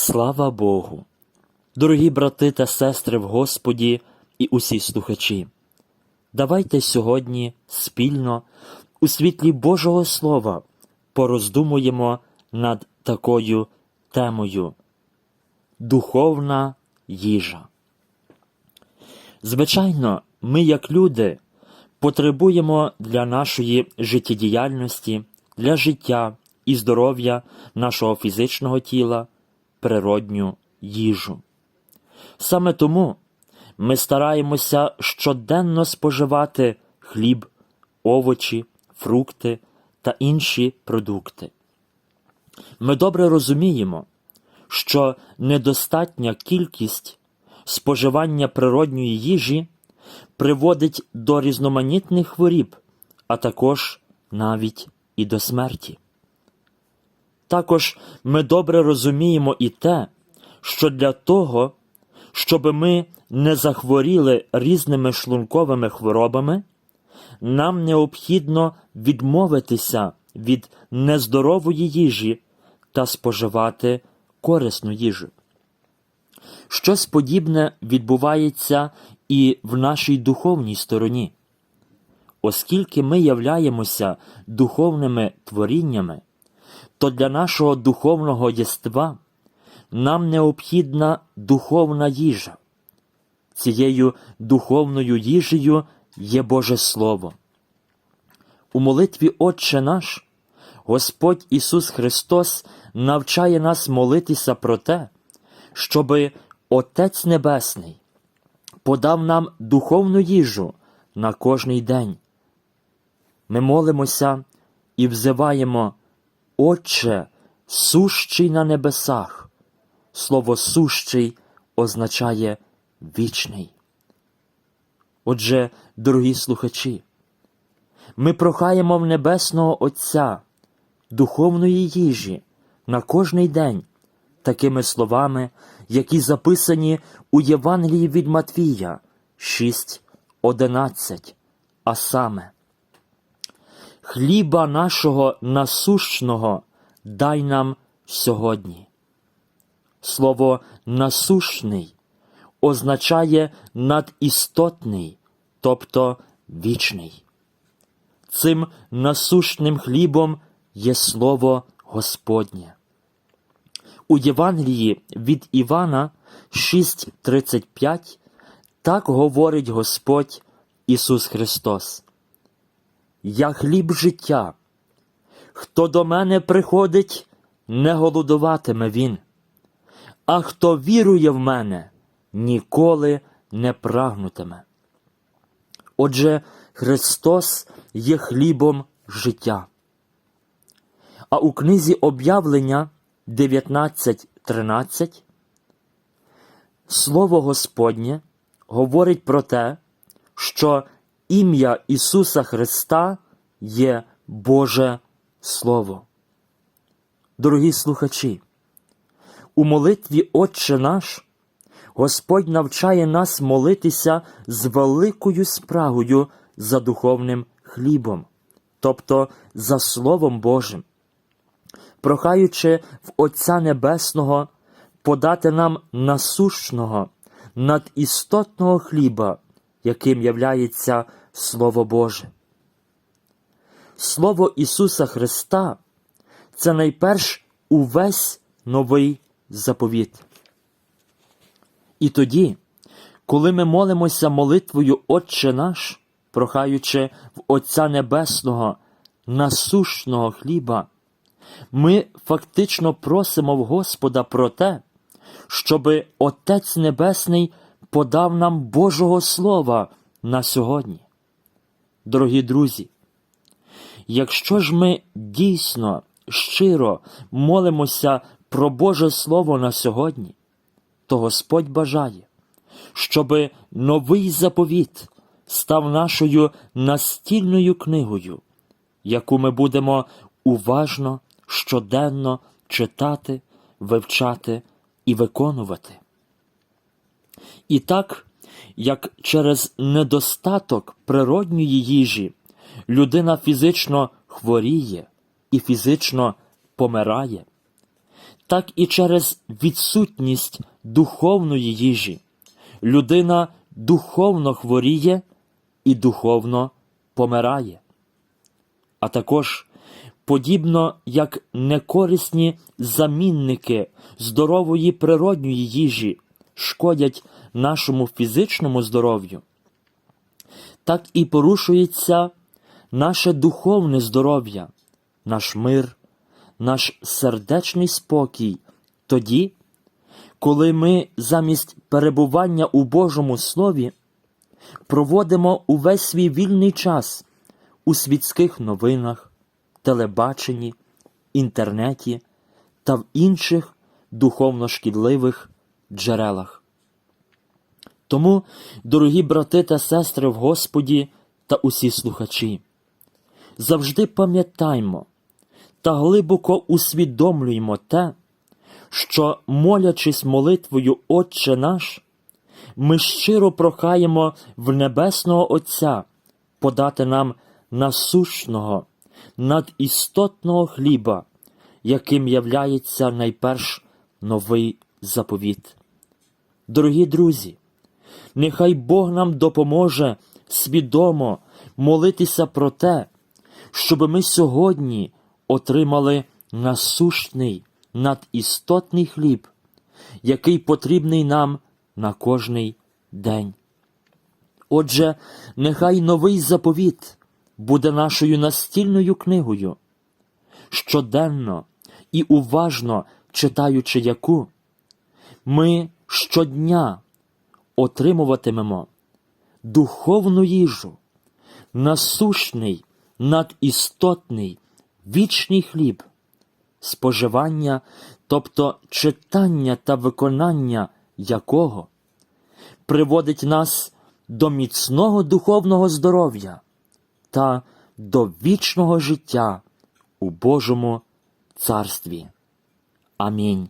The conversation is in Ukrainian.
Слава Богу! Дорогі брати та сестри в Господі і усі слухачі, давайте сьогодні спільно у світлі Божого Слова пороздумуємо над такою темою Духовна їжа. Звичайно, ми, як люди, потребуємо для нашої життєдіяльності, для життя і здоров'я нашого фізичного тіла природню їжу. Саме тому ми стараємося щоденно споживати хліб, овочі, фрукти та інші продукти. Ми добре розуміємо, що недостатня кількість споживання природньої їжі приводить до різноманітних хворіб, а також навіть і до смерті. Також ми добре розуміємо і те, що для того, щоб ми не захворіли різними шлунковими хворобами, нам необхідно відмовитися від нездорової їжі та споживати корисну їжу. Щось подібне відбувається і в нашій духовній стороні. Оскільки ми являємося духовними творіннями, то для нашого духовного єства нам необхідна духовна їжа. Цією духовною їжею є Боже Слово. У молитві Отче наш Господь Ісус Христос навчає нас молитися про те, щоби Отець Небесний подав нам духовну їжу на кожний день. Ми молимося і взиваємо, Отче, сущий на небесах. Слово сущий означає вічний. Отже, дорогі слухачі, ми прохаємо в Небесного Отця духовної їжі на кожний день такими словами, які записані у Євангелії від Матвія 6.11, а саме Хліба нашого насущного дай нам сьогодні. Слово насущний означає надістотний, тобто вічний. Цим насущним хлібом є слово Господнє. У Євангелії від Івана 6:35 так говорить Господь Ісус Христос. Я хліб життя. Хто до мене приходить, не голодуватиме він, а хто вірує в мене, ніколи не прагнутиме. Отже, Христос є хлібом життя. А у книзі об'явлення 19.13 Слово Господнє говорить про те, що ім'я Ісуса Христа є Боже Слово. Дорогі слухачі, у молитві Отче наш Господь навчає нас молитися з великою спрагою за духовним хлібом, тобто за Словом Божим, прохаючи в Отця Небесного подати нам насущного, надістотного хліба, яким являється Слово Боже. Слово Ісуса Христа це найперш увесь новий заповіт. І тоді, коли ми молимося молитвою Отче наш, прохаючи в Отця Небесного насущного хліба, ми фактично просимо в Господа про те, щоби Отець Небесний подав нам Божого Слова на сьогодні. Дорогі друзі, якщо ж ми дійсно щиро молимося про Боже Слово на сьогодні, то Господь бажає, щоби новий заповіт став нашою настільною книгою, яку ми будемо уважно, щоденно читати, вивчати і виконувати. І так, як через недостаток природньої їжі. Людина фізично хворіє і фізично помирає, так і через відсутність духовної їжі. Людина духовно хворіє і духовно помирає. А також, подібно як некорисні замінники здорової природньої їжі шкодять нашому фізичному здоров'ю, так і порушується наше духовне здоров'я, наш мир, наш сердечний спокій. Тоді, коли ми замість перебування у Божому Слові проводимо увесь свій вільний час у світських новинах, телебаченні, інтернеті та в інших духовно шкідливих джерелах. Тому, дорогі брати та сестри в Господі та усі слухачі, завжди пам'ятаймо та глибоко усвідомлюємо те, що, молячись молитвою Отче наш, ми щиро прохаємо в Небесного Отця подати нам насущного, надістотного хліба, яким являється найперш новий заповіт. Дорогі друзі, нехай Бог нам допоможе свідомо молитися про те, щоб ми сьогодні отримали насущний, надістотний хліб, який потрібний нам на кожний день. Отже, нехай новий заповіт буде нашою настільною книгою, щоденно і уважно читаючи яку, ми щодня отримуватимемо духовну їжу, насущний, надістотний, вічний хліб, споживання, тобто читання та виконання якого приводить нас до міцного духовного здоров'я та до вічного життя у Божому Царстві. Амінь.